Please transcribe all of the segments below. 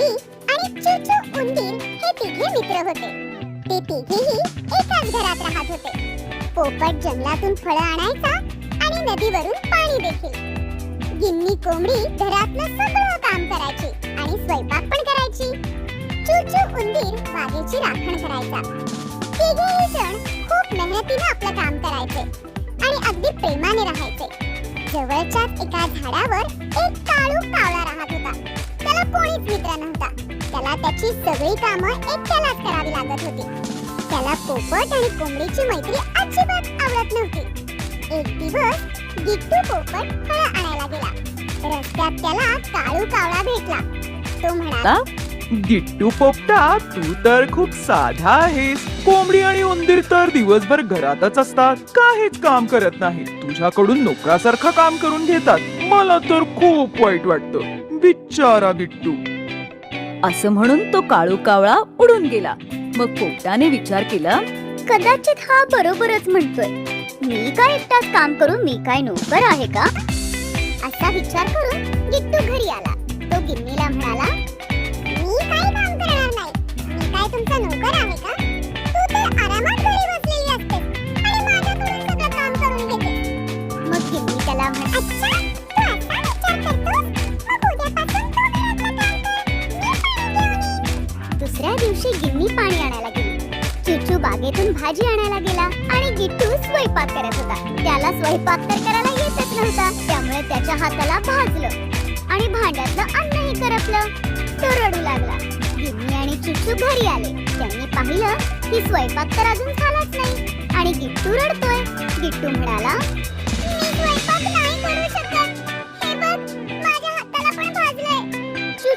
मावळी आणि चुचू उंदीर हे तिघे मित्र होते. ते तिघेही एकाच घरात राहत होते. पोपट जंगलातून फळं आणायचा आणि नदीवरून पाणी देखील. गिन्नी कोंबडी घरातलं सगळं काम करायची आणि स्वयंपाक पण करायची. चुचू उंदीर बागेची राखण करायचा. तिघेही जण खूप मेहनतीने आपलं काम करायचे आणि अगदी प्रेमाने राहायचे. जवळच्याच एका झाडावर एक काळू कावळा राहत होता. त्याला कोणीच मित्र नव्हता. त्याला त्याची सगळी कामं एकट्यालाच करावी लागत होती. त्याला पोपट आणि कोंबडीची मैत्री अजिबात आवडत नव्हती. एक दिवस गिट्टू पोपट फळ आणायला गेला. रस्त्यात त्याला काळू कावळा भेटला. तो म्हणाला गिट्टू पोपटा तू तर खूप साधा आहेस. कोंबडी आणि उंदीर तर दिवसभर घरातच असतात. काहीच काम करत नाही तुझ्याकडून नोकरासारखं काम करून घेतात. मला तर खूप वाईट वाटतं. बिचारा गिट्टू. असं म्हणून तो काळू कावळा उडून गेला. मग पोपटाने विचार केला कदाचित हा बरोबरच म्हणतोय. मी काय एकटाच काम करू मी काय नोकर आहे का? असा विचार करून गिट्टू घरी आला. तो गिन्नीला म्हणाला मी काय काम करणार नाही? मी काय तुमचा नोकर आहे का? तू तर आरामात घरी बसलेली असते आणि माझ्याकडून सगळं काम करून घेते मग गिन्नी त्याला म्हणाला अच्छा दुसऱ्या गिन्नी पाणी आणायला गेली. चिचू बागेतून भाजी आणायला गेला आणि गिट्टू स्वयंपाक करत होता. त्याला स्वयंपाक तर करायला येतच नव्हता त्यामुळे त्याच्या हाताला भाजलं आणि भांड्यातलं अन्नही करपलं. तो रडू लागला. गिन्नी आणि चिचू घरी आले. त्यांनी पाहिलं की स्वयंपाक तर अजून झालाच नाही आणि गिट्टू रडतोय. गिट्टू म्हणाला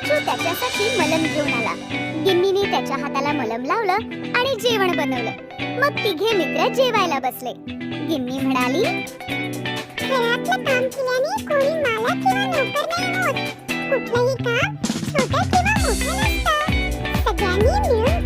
भाजलंय त्याच्यासाठी मलम घेऊन आला. गिन्नीने त्याच्या हाताला मलम लावलं आणि जेवण बनवलं. मग तिघे मित्र जेवायला बसले. गिन्नी म्हणाली घरातलं काम केल्याने कोणी मालक किंवा नोकर नाही होत कुठलंही काम छोटं किंवा मोठं नसतं. सगळ्यांनी मिळून